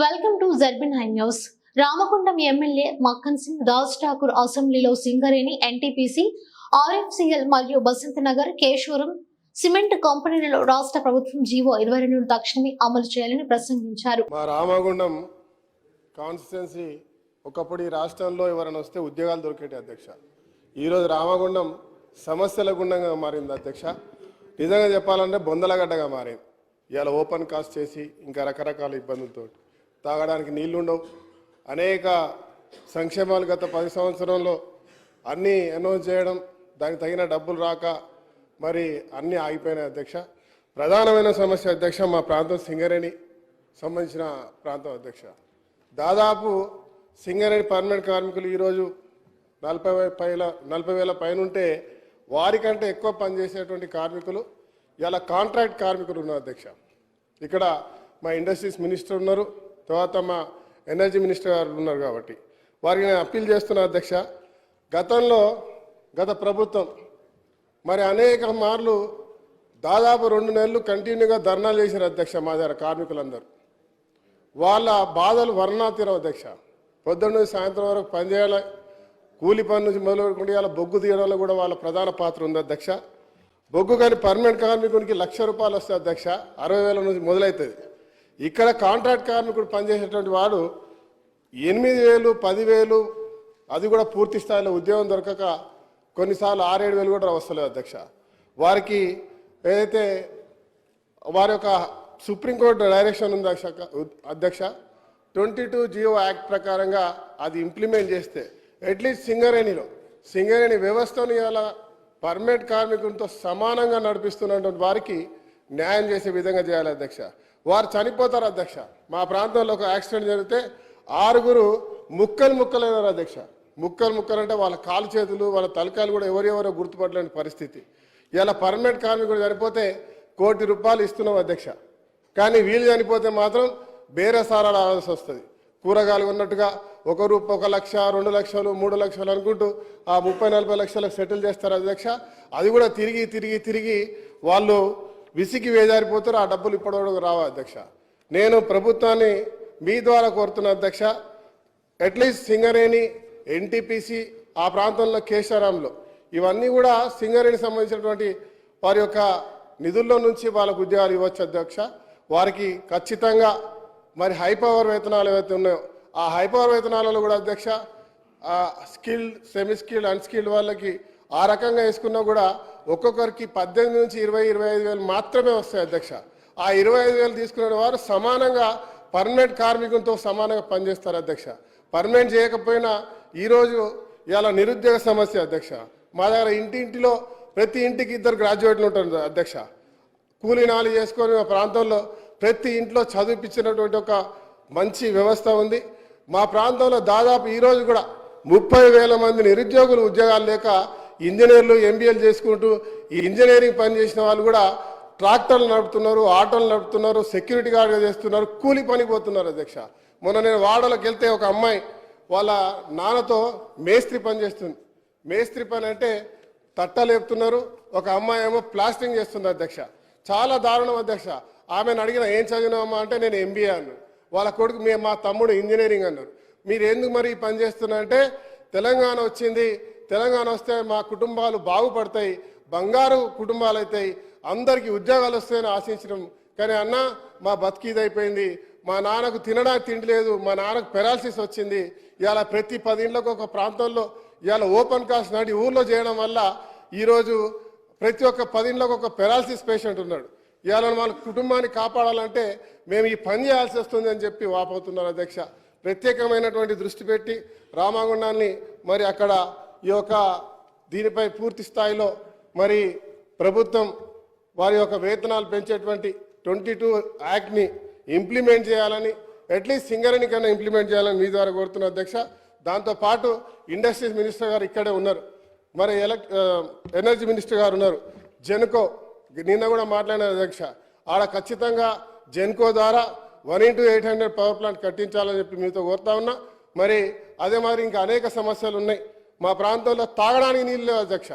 Welcome to జర్బిన్ high news Ramagundam MLA Makkan Singh Raj Thakur అసెంబ్లీలో Singareni NTPC RFCL మరియు బసంత్ నగర్ కేశవరం సిమెంట్ కంపెనీలలో రాష్ట్ర ప్రభుత్వం జీవో ఇరవై రెండు తక్షణమే అమలు చేయాలని ప్రసంగించారు. మా రామగుండం కాన్స్టిట్యున్సీ ఒకప్పుడు ఈ రాష్ట్రంలో ఎవరైనా వస్తే ఉద్యోగాలు దొరికేటి అధ్యక్ష. ఈరోజు రామగుండం సమస్యల గుండంగా మారింది అధ్యక్ష. నిజంగా చెప్పాలంటే బొందలగడ్డగా మారింది. ఇవాళ ఓపెన్ కాస్ట్ చేసి ఇంకా రకరకాల ఇబ్బందులతో తాగడానికి నీళ్ళుండవు. అనేక సంక్షేమాలు గత పది సంవత్సరంలో అన్నీ అనౌన్స్ చేయడం దానికి తగిన డబ్బులు రాక మరి అన్నీ ఆగిపోయినాయి అధ్యక్ష. ప్రధానమైన సమస్య అధ్యక్ష మా ప్రాంతం సింగరేణి సంబంధించిన ప్రాంతం అధ్యక్ష. దాదాపు సింగరేణి పర్మనెంట్ కార్మికులు ఈరోజు నలభై పైల నలభై వేల పైన ఉంటే వారికంటే ఎక్కువ పనిచేసేటువంటి కార్మికులు ఇలా కాంట్రాక్ట్ కార్మికులు ఉన్నారు అధ్యక్ష. ఇక్కడ మా ఇండస్ట్రీస్ మినిస్టర్ ఉన్నారు. తర్వాత మా ఎనర్జీ మినిస్టర్ గారు ఉన్నారు కాబట్టి. వారికి నేను అప్పీల్ చేస్తున్నా అధ్యక్ష గతంలో గత ప్రభుత్వం మరి అనేక మార్లు దాదాపు రెండు నెలలు కంటిన్యూగా ధర్నాలు చేశారు అధ్యక్ష మా దగ్గర కార్మికులందరూ. వాళ్ళ బాధలు వర్ణాతీరం అధ్యక్ష. పొద్దున్న నుంచి సాయంత్రం వరకు పనిచేయాలి కూలి పని నుంచి మొదలుపెట్టుకుంటే ఇలా బొగ్గు తీయడంలో కూడా వాళ్ళ ప్రధాన పాత్ర ఉంది అధ్యక్ష. బొగ్గు కానీ పర్మనెంట్ కార్మికునికి లక్ష రూపాయలు వస్తాయి అధ్యక్ష అరవై వేల నుంచి మొదలవుతుంది ఇక్కడ కాంట్రాక్ట్ కార్మికుడు పనిచేసేటువంటి వాడు ఎనిమిది వేలు పదివేలు అది కూడా పూర్తి స్థాయిలో ఉద్యోగం దొరకక కొన్నిసార్లు ఆరేడు వేలు కూడా వస్తలేదు అధ్యక్ష. వారికి ఏదైతే వారి యొక్క సుప్రీంకోర్టు డైరెక్షన్ ఉంది అధ్యక్ష- అధ్యక్ష ట్వంటీ టూ జియో యాక్ట్ ప్రకారంగా అది ఇంప్లిమెంట్ చేస్తే అట్లీస్ట్ సింగరేణిలో సింగరేణి వ్యవస్థను ఇలా పర్మనెంట్ కార్మికులతో సమానంగా నడిపిస్తున్నటువంటి వారికి న్యాయం చేసే విధంగా చేయాలి అధ్యక్ష. వారు చనిపోతారు అధ్యక్ష. మా ప్రాంతంలో ఒక యాక్సిడెంట్ జరిగితే ఆరుగురు ముక్కలు ముక్కలైనారు అధ్యక్ష. ముక్కలు ముక్కలు అంటే వాళ్ళ కాలు చేతులు వాళ్ళ తలకాయలు కూడా ఎవరెవరో గుర్తుపట్టలేని పరిస్థితి. ఇలా పర్మనెంట్ కార్మికుడు చనిపోతే కోటి రూపాయలు ఇస్తున్నాం అధ్యక్ష. కానీ వీళ్ళు చనిపోతే మాత్రం బేరే సారాలు ఆడాల్సి వస్తుంది. కూరగాయలు ఉన్నట్టుగా ఒక రూప ఒక లక్ష రెండు లక్షలు మూడు లక్షలు అనుకుంటూ ఆ ముప్పై నలభై లక్షలకు సెటిల్ చేస్తారు అధ్యక్ష. అది కూడా తిరిగి తిరిగి తిరిగి వాళ్ళు విసిగి వేజారిపోతారు ఆ డబ్బులు ఇప్పటివరకు రావు అధ్యక్ష. నేను ప్రభుత్వాన్ని మీ ద్వారా కోరుతున్న అధ్యక్ష అట్లీస్ట్ సింగరేణి ఎన్టీపీసీ ఆ ప్రాంతంలో కేశారాంలో ఇవన్నీ కూడా సింగరేణి సంబంధించినటువంటి వారి యొక్క నిధుల్లో నుంచి వాళ్ళకు ఉద్యోగాలు ఇవ్వచ్చు అధ్యక్ష. వారికి ఖచ్చితంగా మరి హై పవర్ వేతనాలు ఏవైతే ఉన్నాయో ఆ హై పవర్ వేతనాలలో కూడా అధ్యక్ష స్కిల్డ్ సెమీ స్కిల్డ్ అన్స్కిల్డ్ వాళ్ళకి ఆ రకంగా వేసుకున్నా కూడా ఒక్కొక్కరికి పద్దెనిమిది నుంచి ఇరవై ఇరవై ఐదు వేలు మాత్రమే వస్తాయి అధ్యక్ష. ఆ ఇరవై ఐదు వేలు తీసుకునే వారు సమానంగా పర్మనెంట్ కార్మికులతో సమానంగా పనిచేస్తారు అధ్యక్ష. పర్మనెంట్ చేయకపోయినా ఈరోజు ఇలా నిరుద్యోగ సమస్య అధ్యక్ష. మా దగ్గర ఇంటింటిలో ప్రతి ఇంటికి ఇద్దరు గ్రాడ్యుయేట్లు ఉంటారు అధ్యక్ష. కూలీనాలు చేసుకొని మా ప్రాంతంలో ప్రతి ఇంట్లో చదివిపించినటువంటి ఒక మంచి వ్యవస్థ ఉంది. మా ప్రాంతంలో దాదాపు ఈరోజు కూడా ముప్పై వేల మంది నిరుద్యోగులు ఉద్యోగాలు లేక ఇంజనీర్లు ఎంబీఏలు చేసుకుంటూ ఈ ఇంజనీరింగ్ పని చేసిన వాళ్ళు కూడా ట్రాక్టర్లు నడుపుతున్నారు ఆటోలు నడుపుతున్నారు సెక్యూరిటీ గార్డ్గా చేస్తున్నారు కూలి పనికి పోతున్నారు అధ్యక్ష. మొన్న నేను వాడలోకి వెళ్తే ఒక అమ్మాయి వాళ్ళ నాన్నతో మేస్త్రి పని చేస్తుంది. మేస్త్రి పని అంటే తట్టలేపుతున్నారు ఒక అమ్మాయి ఏమో ప్లాస్టింగ్ చేస్తుంది అధ్యక్ష. చాలా దారుణం అధ్యక్ష. ఆమెను అడిగిన ఏం చదివినామా అంటే నేను ఎంబీఏ అన్నాను వాళ్ళ కొడుకు మేము మా తమ్ముడు ఇంజనీరింగ్ అన్నారు. మీరు ఎందుకు మరి ఈ పని చేస్తున్నా? అంటే తెలంగాణ వచ్చింది తెలంగాణ వస్తే మా కుటుంబాలు బాగుపడతాయి బంగారు కుటుంబాలు అవుతాయి అందరికీ ఉద్యోగాలు వస్తాయని ఆశించడం. కానీ అన్న మా బతికిదైపోయింది మా నాన్నకు తినడానికి తిండి లేదు మా నాన్నకు పెరాలసిస్ వచ్చింది. ఇవాళ ప్రతి పది ఇండ్లకు ఒక ప్రాంతంలో ఇవాళ ఓపెన్ కాస్ట్ నడి ఊర్లో చేయడం వల్ల ఈరోజు ప్రతి ఒక్క పదింట్లోకి ఒక పెరాలసిస్ పేషెంట్ ఉన్నాడు. ఇవాళ మన కుటుంబాన్ని కాపాడాలంటే మేము ఈ పని చేయాల్సి వస్తుంది అని చెప్పి వాపోతున్నారు అధ్యక్ష. ప్రత్యేకమైనటువంటి దృష్టి పెట్టి రామాగుండాన్ని మరి అక్కడ ఈ యొక్క దీనిపై పూర్తి స్థాయిలో మరి ప్రభుత్వం వారి యొక్క వేతనాలు పెంచేటువంటి ట్వంటీ టూ యాక్ట్ని ఇంప్లిమెంట్ చేయాలని అట్లీస్ట్ సింగరేణి కన్నా ఇంప్లిమెంట్ చేయాలని మీ ద్వారా కోరుతున్న అధ్యక్ష. దాంతోపాటు ఇండస్ట్రీస్ మినిస్టర్ గారు ఇక్కడే ఉన్నారు. మరి ఎలక్ ఎనర్జీ మినిస్టర్ గారు ఉన్నారు. జెన్కో నిన్న కూడా మాట్లాడిన అధ్యక్ష. ఆడ ఖచ్చితంగా జెన్కో ద్వారా one into eight hundred power plant కట్టించాలని చెప్పి మీతో కోరుతా ఉన్నా. మరి అదే మరి ఇంకా అనేక సమస్యలు ఉన్నాయి. మా ప్రాంతంలో తాగడానికి నీళ్ళు లేవు అధ్యక్ష.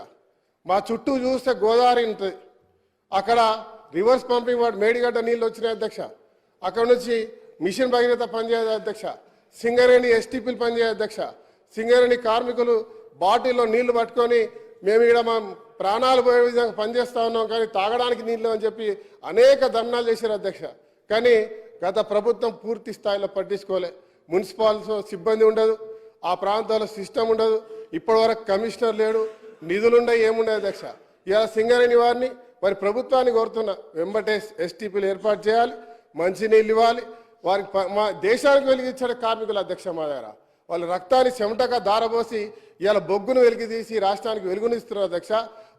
మా చుట్టూ చూస్తే గోదావరి ఉంటుంది. అక్కడ రివర్స్ పంపింగ్ వాడు మేడిగడ్డ నీళ్ళు వచ్చినాయి అధ్యక్ష. అక్కడ నుంచి మిషన్ భగీరథ పనిచేయదు అధ్యక్ష. సింగరేణి ఎస్టీపీలు పనిచేయదు అధ్యక్ష. సింగరేణి కార్మికులు బాటిల్లో నీళ్ళు పట్టుకొని మేము ఇక్కడ మా ప్రాణాలు పోయే విధంగా పనిచేస్తూ ఉన్నాం కానీ తాగడానికి నీళ్ళు అని చెప్పి అనేక ధర్నాలు చేశారు అధ్యక్ష. కానీ గత ప్రభుత్వం పూర్తి స్థాయిలో పట్టించుకోలే. మున్సిపాలిటీ సిబ్బంది ఉండదు. ఆ ప్రాంతాల్లో సిస్టమ్ ఉండదు. ఇప్పటివరకు కమిషనర్ లేడు నిధులుండే ఏముండవు అధ్యక్ష. ఇలా సింగరేణి వారిని మరి ప్రభుత్వాన్ని కోరుతున్నా వెంబటే ఎస్టీపీలు ఏర్పాటు చేయాలి మంచినీళ్ళు ఇవ్వాలి వారికి ప- మా దేశానికి వెలిగించాడు కార్మికుల అధ్యక్ష మా దగ్గర. వాళ్ళ రక్తాన్ని చెమటగా దారబోసి ఇవాళ బొగ్గును వెలికి తీసి రాష్ట్రానికి వెలుగునిస్తున్నారు అధ్యక్ష.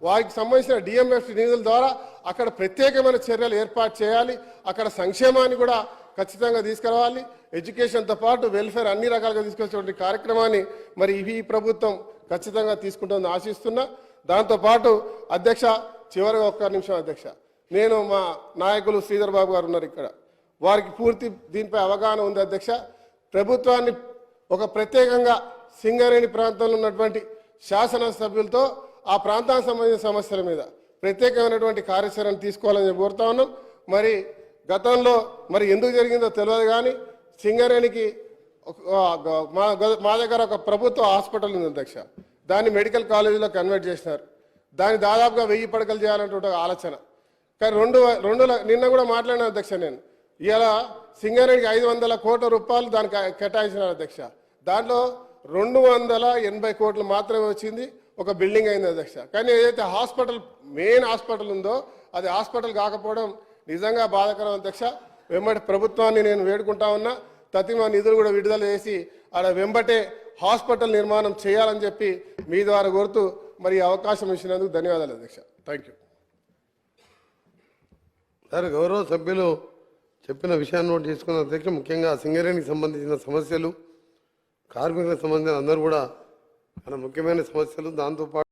వారికి సంబంధించిన డిఎంఎఫ్ నిధుల ద్వారా అక్కడ ప్రత్యేకమైన చర్యలు ఏర్పాటు చేయాలి అక్కడ సంక్షేమాన్ని కూడా ఖచ్చితంగా తీసుకురావాలి. ఎడ్యుకేషన్తో పాటు వెల్ఫేర్ అన్ని రకాలుగా తీసుకొచ్చేటువంటి కార్యక్రమాన్ని మరి ఇవి ఈ ప్రభుత్వం ఖచ్చితంగా తీసుకుంటుందని ఆశిస్తున్నా. దాంతోపాటు అధ్యక్ష చివరిగా ఒక్క నిమిషం అధ్యక్ష. నేను మా నాయకులు శ్రీధర్ బాబు గారు ఉన్నారు ఇక్కడ. వారికి పూర్తి దీనిపై అవగాహన ఉంది అధ్యక్ష. ప్రభుత్వాన్ని ఒక ప్రత్యేకంగా సింగరేణి ప్రాంతంలో ఉన్నటువంటి శాసనసభ్యులతో ఆ ప్రాంతానికి సంబంధించిన సమస్యల మీద ప్రత్యేకమైనటువంటి కార్యాచరణ తీసుకోవాలని కోరుతా ఉన్నాం. మరి గతంలో మరి ఎందుకు జరిగిందో తెలియదు కానీ సింగరేణికి మా మా దగ్గర ఒక ప్రభుత్వ హాస్పిటల్ ఉంది అధ్యక్ష. దాన్ని మెడికల్ కాలేజీలో కన్వర్ట్ చేసినారు. దాన్ని దాదాపుగా వెయ్యి పడకలు చేయాలంటే ఆలోచన. కానీ రెండు రెండు నిన్న కూడా మాట్లాడిన అధ్యక్ష నేను. ఇలా సింగరేణికి ఐదు వందల కోట్ల రూపాయలు దానికి కేటాయించినారు అధ్యక్ష. దాంట్లో రెండు వందల ఎనభై కోట్లు మాత్రమే వచ్చింది ఒక బిల్డింగ్ అయింది అధ్యక్ష. కానీ ఏదైతే హాస్పిటల్ మెయిన్ హాస్పిటల్ ఉందో అది హాస్పిటల్ కాకపోవడం నిజంగా బాధకరం అధ్యక్ష. వెంబటి ప్రభుత్వాన్ని నేను వేడుకుంటా ఉన్నా తతిమ నిధులు కూడా విడుదల చేసి ఆడ వెంబటే హాస్పిటల్ నిర్మాణం చేయాలని చెప్పి మీ ద్వారా కోరుతూ మరి అవకాశం ఇచ్చినందుకు ధన్యవాదాలు అధ్యక్ష. Thank you. సార్ గౌరవ సభ్యులు చెప్పిన విషయాన్ని నోట్ చేసుకున్న అధ్యక్ష ముఖ్యంగా సింగరేణికి సంబంధించిన సమస్యలు కార్మికులకు సంబంధించిన అందరూ కూడా చాలా ముఖ్యమైన సమస్యలు దాంతోపాటు